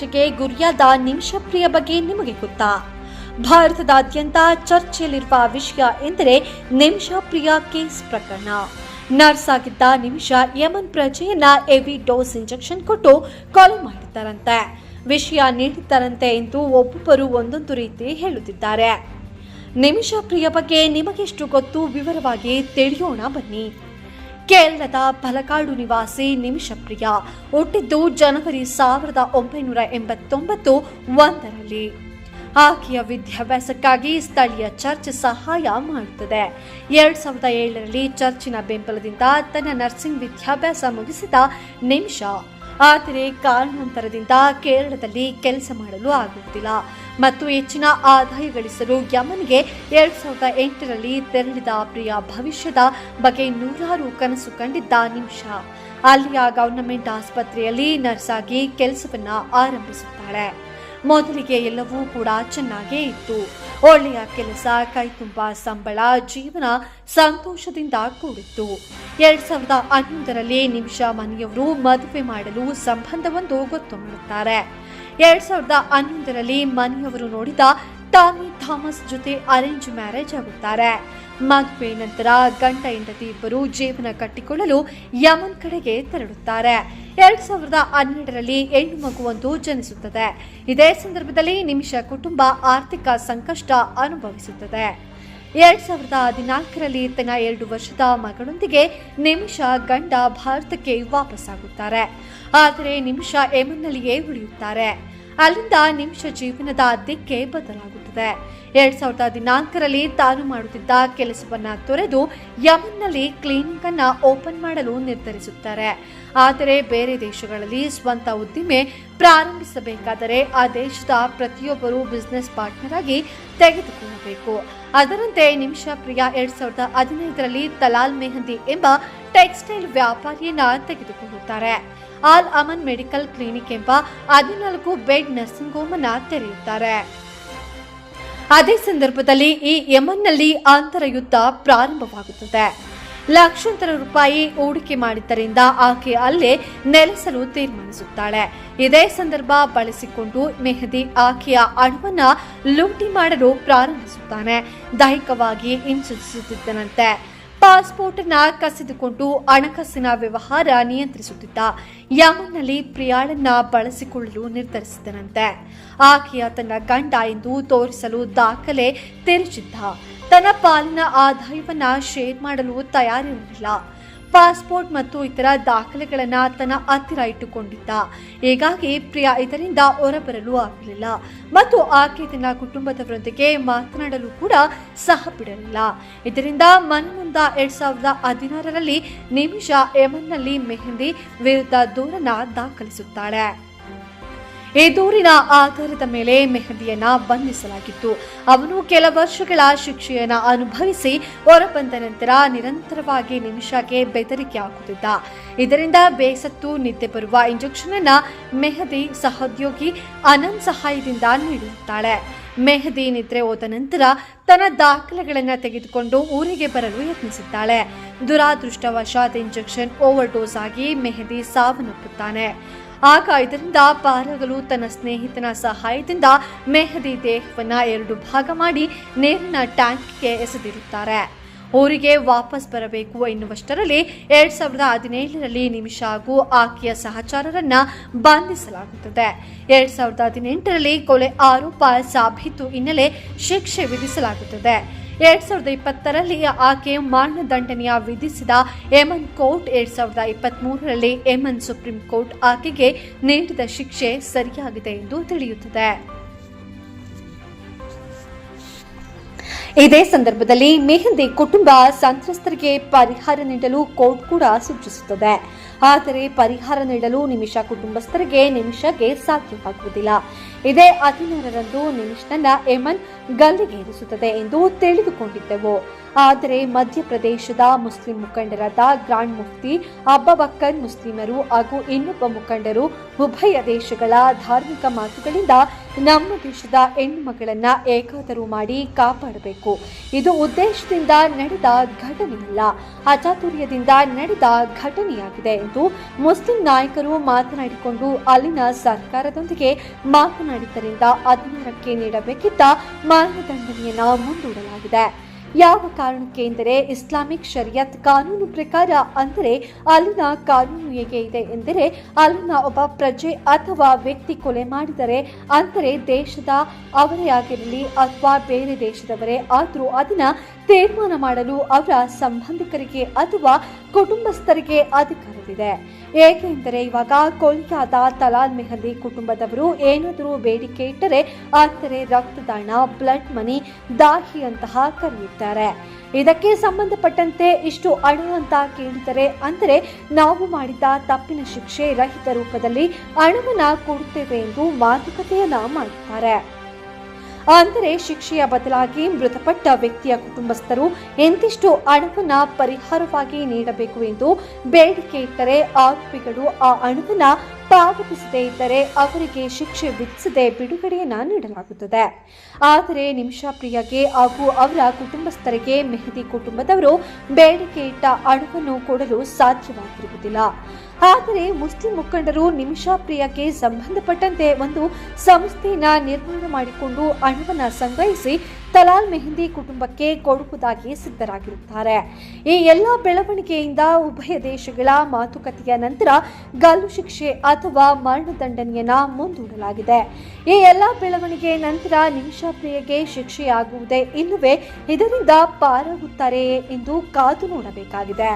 ಚರ್ಚೆಗೆ ಗುರಿಯಾದ ನಿಮಿಷಪ್ರಿಯ ಬಗ್ಗೆ ನಿಮಗೆ ಗೊತ್ತಾ? ಭಾರತದಾದ್ಯಂತ ಚರ್ಚೆಯಲ್ಲಿರುವ ವಿಷಯ ಎಂದರೆ ನಿಮಿಷಪ್ರಿಯ ಕೇಸ್ ಪ್ರಕರಣ. ನರ್ಸ್ ಆಗಿದ್ದ ನಿಮಿಷ ಯಮನ್ ಪ್ರಜೆಯನ್ನ ಎವಿ ಡೋಸ್ ಇಂಜೆಕ್ಷನ್ ಕೊಟ್ಟು ಕೊಲೆ ಮಾಡಿದ್ದಾರಂತೆ. ವಿಷಯ ನೀಡಿದ್ದಾರಂತೆ ಎಂದು ಒಬ್ಬೊಬ್ಬರು ಒಂದೊಂದು ರೀತಿ ಹೇಳುತ್ತಿದ್ದಾರೆ. ನಿಮಿಷ ಪ್ರಿಯ ಬಗ್ಗೆ ನಿಮಗೆಷ್ಟು ಗೊತ್ತು? ವಿವರವಾಗಿ ತಿಳಿಯೋಣ ಬನ್ನಿ. ಕೇರಳದ ಬಲಕಾಡು ನಿವಾಸಿ ನಿಮಿಷಪ್ರಿಯ ಹುಟ್ಟಿದ್ದು ಜನವರಿ ಸಾವಿರದ ಒಂಬೈನೂರ ಎಂಬತ್ತೊಂಬತ್ತು ಒಂದರಲ್ಲಿ. ಆಕೆಯ ವಿದ್ಯಾಭ್ಯಾಸಕ್ಕಾಗಿ ಸ್ಥಳೀಯ ಚರ್ಚ್ ಸಹಾಯ ಮಾಡುತ್ತದೆ. ಎರಡ್ ಸಾವಿರದ ಏಳರಲ್ಲಿ ಚರ್ಚಿನ ಬೆಂಬಲದಿಂದ ತನ್ನ ನರ್ಸಿಂಗ್ ವಿದ್ಯಾಭ್ಯಾಸ ಮುಗಿಸಿದ ನಿಮಿಷ. ಆದರೆ ಕಾರಣಾಂತರದಿಂದ ಕೇರಳದಲ್ಲಿ ಕೆಲಸ ಮಾಡಲು ಆಗುತ್ತಿಲ್ಲ. ಮತ್ತು ಹೆಚ್ಚಿನ ಆದಾಯ ಗಳಿಸಲು ಯಮನ್ಗೆ ಎರಡ್ ಸಾವಿರದ ಎಂಟರಲ್ಲಿ ತೆರಳಿದ ಪ್ರಿಯ ಭವಿಷ್ಯದ ಬಗ್ಗೆ ನೂರಾರು ಕನಸು ಕಂಡಿದ್ದ ನಿಮಿಷ. ಅಲ್ಲಿಯ ಗವರ್ನಮೆಂಟ್ ಆಸ್ಪತ್ರೆಯಲ್ಲಿ ನರ್ಸ್ ಆಗಿ ಕೆಲಸವನ್ನ ಆರಂಭಿಸುತ್ತಾಳೆ. ಮೊದಲಿಗೆ ಎಲ್ಲವೂ ಕೂಡ ಚೆನ್ನಾಗೇ ಇತ್ತು. ಒಳ್ಳೆಯ ಕೆಲಸ ಕೈ ತುಂಬ ಸಂಬಳ, ಜೀವನ ಸಂತೋಷದಿಂದ ಕೂಡಿತ್ತು. ಎರಡ್ ಸಾವಿರದ ಹನ್ನೊಂದರಲ್ಲಿ ನಿಮಿಷ ಮನೆಯವರು ಮದುವೆ ಮಾಡಲು ಸಂಬಂಧವೊಂದು ಗೊತ್ತು ಮಾಡುತ್ತಾರೆ ಎರಡ್ ಸಾವಿರದ ಹನ್ನೊಂದರಲ್ಲಿ ಮನೆಯವರು ನೋಡಿದ ಟಾಮಿ ಥಾಮಸ್ ಜೊತೆ ಅರೇಂಜ್ ಮ್ಯಾರೇಜ್ ಆಗುತ್ತಾರೆ. ಮದುವೆ ನಂತರ ಗಂಡ ಹೆಂಡತಿ ಇಬ್ಬರು ಜೀವನ ಕಟ್ಟಿಕೊಳ್ಳಲು ಯಮನ್ ಕಡೆಗೆ ತೆರಳುತ್ತಾರೆ. ಎರಡ್ ಸಾವಿರದ ಹನ್ನೆರಡರಲ್ಲಿ ಹೆಣ್ಣು ಮಗುವೊಂದು ಜನಿಸುತ್ತದೆ. ಇದೇ ಸಂದರ್ಭದಲ್ಲಿ ನಿಮಿಷ ಕುಟುಂಬ ಆರ್ಥಿಕ ಸಂಕಷ್ಟ ಅನುಭವಿಸುತ್ತದೆ. ಎರಡ್ ಸಾವಿರದ ಹದಿನಾಲ್ಕರಲ್ಲಿ ತನ್ನ ಎರಡು ವರ್ಷದ ಮಗಳೊಂದಿಗೆ ನಿಮಿಷ ಗಂಡ ಭಾರತಕ್ಕೆ ವಾಪಸ್ಸಾಗುತ್ತಾರೆ. ಆದರೆ ನಿಮಿಷ ಯಮನ್ನಲ್ಲಿಯೇ ಉಳಿಯುತ್ತಾರೆ. ಅಲ್ಲಿಂದ ನಿಮಿಷ ಜೀವನದ ದಿಕ್ಕೆ ಬದಲಾಗುತ್ತದೆ. ಎರಡ್ ಸಾವಿರದ ಹದಿನಾಲ್ಕರಲ್ಲಿ ತಾನು ಮಾಡುತ್ತಿದ್ದ ಕೆಲಸವನ್ನ ತೊರೆದು ಯಮನ್ನಲ್ಲಿ ಕ್ಲಿನಿಕ್ ಅನ್ನ ಓಪನ್ ಮಾಡಲು ನಿರ್ಧರಿಸುತ್ತಾರೆ. ಆದರೆ ಬೇರೆ ದೇಶಗಳಲ್ಲಿ ಸ್ವಂತ ಉದ್ದಿಮೆ ಪ್ರಾರಂಭಿಸಬೇಕಾದರೆ ಆ ದೇಶದ ಪ್ರತಿಯೊಬ್ಬರು ಬಿಸ್ನೆಸ್ ಪಾರ್ಟ್ನರ್ ಆಗಿ ತೆಗೆದುಕೊಳ್ಳಬೇಕು. ಅದರಂತೆ ನಿಮಿಷ ಪ್ರಿಯಾ ಎರಡ್ ಸಾವಿರದ ಹದಿನೈದರಲ್ಲಿ ತಲಾಲ್ ಮೆಹಂದಿ ಎಂಬ ಟೆಕ್ಸ್ಟೈಲ್ ವ್ಯಾಪಾರಿಯನ್ನ ತೆಗೆದುಕೊಳ್ಳುತ್ತಾರೆ. ಆಲ್ ಅಮನ್ ಮೆಡಿಕಲ್ ಕ್ಲಿನಿಕ್ ಎಂಬ ಹದಿನಾಲ್ಕು ಬೆಡ್ ನರ್ಸಿಂಗ್ ಹೋಮ್ ಅನ್ನ ತೆರೆಯುತ್ತಾರೆ. ಅದೇ ಸಂದರ್ಭದಲ್ಲಿ ಈ ಯಮನ್ನಲ್ಲಿ ಆಂತರ ಯುದ್ಧ ಪ್ರಾರಂಭವಾಗುತ್ತದೆ. ಲಕ್ಷಾಂತರ ರೂಪಾಯಿ ಹೂಡಿಕೆ ಮಾಡಿದ್ದರಿಂದ ಆಕೆ ಅಲ್ಲೇ ನೆಲೆಸಲು ತೀರ್ಮಾನಿಸುತ್ತಾಳೆ. ಇದೇ ಸಂದರ್ಭ ಬಳಸಿಕೊಂಡು ಮೆಹದಿ ಆಕೆಯ ಹಣವನ್ನ ಲೂಟಿ ಮಾಡಲು ಪ್ರಾರಂಭಿಸುತ್ತಾನೆ. ದೈಹಿಕವಾಗಿ ಹಿಂಸಿಸುತ್ತಿದ್ದನಂತೆ. ಪಾಸ್ಪೋರ್ಟ್ನ ಕಸಿದುಕೊಂಡು ಹಣಕಾಸಿನ ವ್ಯವಹಾರ ನಿಯಂತ್ರಿಸುತ್ತಿದ್ದ ಯಮನ್ನಲ್ಲಿ ಪ್ರಿಯಾಳನ್ನ ಬಳಸಿಕೊಳ್ಳಲು ನಿರ್ಧರಿಸಿದನಂತೆ. ಆಕೆಯ ತನ್ನ ಗಂಡ ಎಂದು ತೋರಿಸಲು ದಾಖಲೆ ತೆರೆಚಿದ್ದ ತನ್ನ ಪಾಲಿನ ಆದಾಯವನ್ನ ಶೇರ್ ಮಾಡಲು ತಯಾರಿರಲಿಲ್ಲ. ಪಾಸ್ಪೋರ್ಟ್ ಮತ್ತು ಇತರ ದಾಖಲೆಗಳನ್ನು ತನ್ನ ಹತ್ತಿರ ಇಟ್ಟುಕೊಂಡಿದ್ದ. ಹೀಗಾಗಿ ಪ್ರಿಯಾ ಇದರಿಂದ ಹೊರಬರಲು ಆಗಲಿಲ್ಲ. ಮತ್ತು ಆಕೆ ತನ್ನ ಕುಟುಂಬದವರೊಂದಿಗೆ ಮಾತನಾಡಲು ಕೂಡ ಸಹ ಬಿಡಲಿಲ್ಲ ಇದರಿಂದ ಮನನೊಂದ ಎರಡ್ ಸಾವಿರದ ಹದಿನಾರರಲ್ಲಿ ನಿಮಿಷ ಯಮನ್ನಲ್ಲಿ ಮೆಹಂದಿ ವಿರುದ್ಧ ದೂರನ್ನ ದಾಖಲಿಸುತ್ತಾಳೆ. ಈ ದೂರಿನ ಆಧಾರದ ಮೇಲೆ ಮೆಹದಿಯನ್ನ ಬಂಧಿಸಲಾಗಿತ್ತು. ಅವನು ಕೆಲ ವರ್ಷಗಳ ಶಿಕ್ಷೆಯನ್ನ ಅನುಭವಿಸಿ ಹೊರಬಂದ ನಂತರ ನಿರಂತರವಾಗಿ ನಿಮಿಷಕ್ಕೆ ಬೆದರಿಕೆ ಹಾಕುತ್ತಿದ್ದ. ಇದರಿಂದ ಬೇಸತ್ತು ನಿದ್ದೆ ಬರುವ ಇಂಜೆಕ್ಷನ್ ಅನ್ನ ಮೆಹದಿ ಸಹೋದ್ಯೋಗಿ ಅನಂತ್ ಸಹಾಯದಿಂದ ನೀಡುತ್ತಾಳೆ. ಮೆಹದಿ ನಿದ್ರೆ ಹೋದ ನಂತರ ತನ್ನ ದಾಖಲೆಗಳನ್ನ ತೆಗೆದುಕೊಂಡು ಊರಿಗೆ ಬರಲು ಯತ್ನಿಸುತ್ತಾಳೆ ದುರಾದೃಷ್ಟವಶಾತ್ ಇಂಜೆಕ್ಷನ್ ಓವರ್ ಡೋಸ್ ಆಗಿ ಮೆಹದಿ ಸಾವನ್ನಪ್ಪುತ್ತಾನೆ. ಆಗ ಇದರಿಂದ ಪಾರಾಗಲು ತನ್ನ ಸ್ನೇಹಿತನ ಸಹಾಯದಿಂದ ಮೆಹದಿ ದೇಹವನ್ನು ಎರಡು ಭಾಗ ಮಾಡಿ ನೀರಿನ ಟ್ಯಾಂಕ್ಗೆ ಎಸೆದಿರುತ್ತಾರೆ. ಊರಿಗೆ ವಾಪಸ್ ಬರಬೇಕು ಎನ್ನುವಷ್ಟರಲ್ಲಿ ಎರಡ್ ಸಾವಿರದ ಹದಿನೇಳರಲ್ಲಿ ನಿಮಿಷ ಹಾಗೂ ಆಕೆಯ ಸಹಚಾರರನ್ನ ಬಂಧಿಸಲಾಗುತ್ತದೆ. ಎರಡ್ ಸಾವಿರದ ಹದಿನೆಂಟರಲ್ಲಿ ಕೊಲೆ ಆರೋಪ ಸಾಬೀತು ಹಿನ್ನೆಲೆ ಶಿಕ್ಷೆ ವಿಧಿಸಲಾಗುತ್ತದೆ. ಎರಡ್ ಸಾವಿರದ ಇಪ್ಪತ್ತರಲ್ಲಿ ಆಕೆ ಮರಣದಂಡನೆಯ ವಿಧಿಸಿದ ಯಮನ್ ಕೋರ್ಟ್ ಎರಡ್ ಸಾವಿರದ ಇಪ್ಪತ್ತ್ ಮೂರರಲ್ಲಿ ಸುಪ್ರೀಂ ಕೋರ್ಟ್ ಆಕೆಗೆ ನೀಡಿದ ಶಿಕ್ಷೆ ಸರಿಯಾಗಿದೆ ಎಂದು ತಿಳಿಯುತ್ತದೆ. ಇದೇ ಸಂದರ್ಭದಲ್ಲಿ ಮೆಹಂದಿ ಕುಟುಂಬ ಸಂತ್ರಸ್ತರಿಗೆ ಪರಿಹಾರ ನೀಡಲು ಕೋರ್ಟ್ ಕೂಡ ಸೂಚಿಸುತ್ತದೆ. ಆದರೆ ಪರಿಹಾರ ನೀಡಲು ನಿಮಿಷ ಕುಟುಂಬಸ್ಥರಿಗೆ ನಿಮಿಷಗೆ ಸಾಧ್ಯವಾಗುವುದಿಲ್ಲ. ಇದೇ ಹದಿನಾರರಂದು ನಿಮಿಷನ ಯಮನ್ ಗಲ್ಲಿಗೇರಿಸುತ್ತದೆ ಎಂದು ತಿಳಿದುಕೊಂಡಿದ್ದೆವು. ಆದರೆ ಮಧ್ಯಪ್ರದೇಶದ ಮುಸ್ಲಿಂ ಮುಖಂಡರಾದ ಗ್ರಾಂಡ್ ಮುಫ್ತಿ ಅಬ್ಬಬಕ್ಕರ್ ಮುಸ್ಲಿಮರು ಹಾಗೂ ಇನ್ನೊಬ್ಬ ಮುಖಂಡರು ಉಭಯ ದೇಶಗಳ ಧಾರ್ಮಿಕ ಮಾತುಗಳಿಂದ ನಮ್ಮ ದೇಶದ ಹೆಣ್ಣು ಮಗಳನ್ನ ಏಕಾದರೂ ಮಾಡಿ ಕಾಪಾಡಬೇಕು. ಇದು ಉದ್ದೇಶದಿಂದ ನಡೆದ ಘಟನೆಯಲ್ಲ. ಅಚಾತುರ್ಯದಿಂದ ನಡೆದ ಘಟನೆಯಾಗಿದೆ ಎಂದು ಮುಸ್ಲಿಂ ನಾಯಕರು ಮಾತನಾಡಿಕೊಂಡು ಅಲ್ಲಿನ ಸರ್ಕಾರದೊಂದಿಗೆ ಮಾತನಾಡಿದ್ದರಿಂದ ಹದಿನಾರಕ್ಕೆ ನೀಡಬೇಕಿದ್ದ ಮಾನದಂಡನೆಯನ್ನು ಮುಂದೂಡಲಾಗಿದೆ. ಯಾವ ಕಾರಣಕ್ಕೆ ಎಂದರೆ ಇಸ್ಲಾಮಿಕ್ ಶರಿಯತ್ ಕಾನೂನು ಪ್ರಕಾರ ಅಂದರೆ ಅಲ್ಲಿನ ಕಾನೂನು ಹೇಗೆ ಇದೆ ಎಂದರೆ ಅಲ್ಲಿನ ಒಬ್ಬ ಪ್ರಜೆ ಅಥವಾ ವ್ಯಕ್ತಿ ಕೊಲೆ ಮಾಡಿದರೆ ಅಂದರೆ ದೇಶದ ಅವರೇ ಆಗಿರಲಿ ಅಥವಾ ಬೇರೆ ದೇಶದವರೇ ಆದರೂ ಅದನ್ನ ತೀರ್ಮಾನ ಮಾಡಲು ಅವರ ಸಂಬಂಧಿಕರಿಗೆ ಅಥವಾ ಕುಟುಂಬಸ್ಥರಿಗೆ ಅಧಿಕಾರವಿದೆ. ಏಕೆಂದರೆ ಇವಾಗ ಕೊಲ್ಕಾದ ತಲಾಲ್ ಮೆಹಂದಿ ಕುಟುಂಬದವರು ಏನಾದರೂ ಬೇಡಿಕೆ ಇಟ್ಟರೆ ಆದರೆ ರಕ್ತದಾನ, ಬ್ಲಡ್ ಮನಿ ದಾಹಿ ಅಂತಹ ಕರೆಯುತ್ತಾರೆ. ಇದಕ್ಕೆ ಸಂಬಂಧಪಟ್ಟಂತೆ ಇಷ್ಟು ಹಣ ಅಂತ ಕೇಳಿದರೆ ಅಂದರೆ ನಾವು ಮಾಡಿದ ತಪ್ಪಿನ ಶಿಕ್ಷೆ ರಹಿತ ರೂಪದಲ್ಲಿ ಹಣವನ್ನ ಕೊಡುತ್ತೇವೆ ಎಂದು ಮಾತುಕತೆಯನ್ನ ಮಾಡುತ್ತಾರೆ. ಅಂದರೆ ಶಿಕ್ಷೆಯ ಬದಲಾಗಿ ಮೃತಪಟ್ಟ ವ್ಯಕ್ತಿಯ ಕುಟುಂಬಸ್ಥರು ಎಂತಿಷ್ಟು ಹಣವನ್ನ ಪರಿಹಾರವಾಗಿ ನೀಡಬೇಕು ಎಂದು ಬೇಡಿಕೆ ಇಟ್ಟರೆ ಆರೋಪಿಗಳು ಆ ಹಣವನ್ನ ಪಾವತಿಸದೇ ಇದ್ದರೆ ಅವರಿಗೆ ಶಿಕ್ಷೆ ವಿಧಿಸದೆ ಬಿಡುಗಡೆಯನ್ನ ನೀಡಲಾಗುತ್ತದೆ. ಆದರೆ ನಿಮಿಷಾ ಪ್ರಿಯಾಗೆ ಹಾಗೂ ಅವರ ಕುಟುಂಬಸ್ಥರಿಗೆ ಮೆಹದಿ ಕುಟುಂಬದವರು ಬೇಡಿಕೆ ಇಟ್ಟ ಹಣವನ್ನು ಕೊಡಲು ಸಾಧ್ಯವಾಗಿರುವುದಿಲ್ಲ. ಆದರೆ ಮುಸ್ಲಿಂ ಮುಖಂಡರು ನಿಮಿಷಾ ಪ್ರಿಯಕ್ಕೆ ಸಂಬಂಧಪಟ್ಟಂತೆ ಒಂದು ಸಂಸ್ಥೆಯನ್ನ ನಿರ್ಮಾಣ ಮಾಡಿಕೊಂಡು ಹಣವನ್ನು ಸಂಗ್ರಹಿಸಿ ತಲಾಲ್ ಮೆಹಂದಿ ಕುಟುಂಬಕ್ಕೆ ಕೊಡುವುದಾಗಿ ಸಿದ್ಧರಾಗಿರುತ್ತಾರೆ. ಈ ಎಲ್ಲ ಬೆಳವಣಿಗೆಯಿಂದ ಉಭಯ ದೇಶಗಳ ಮಾತುಕತೆಯ ನಂತರ ಗಲ್ಲು ಶಿಕ್ಷೆ ಅಥವಾ ಮರಣದಂಡನೆಯನ್ನ ಮುಂದೂಡಲಾಗಿದೆ. ಈ ಎಲ್ಲ ಬೆಳವಣಿಗೆ ನಂತರ ನಿಮಿಷಾ ಪ್ರಿಯಗೆ ಶಿಕ್ಷೆಯಾಗುವುದೇ ಇಲ್ಲವೇ ಇದರಿಂದ ಪಾರಾಗುತ್ತಾರೆಯೇ ಎಂದು ಕಾದು ನೋಡಬೇಕಾಗಿದೆ.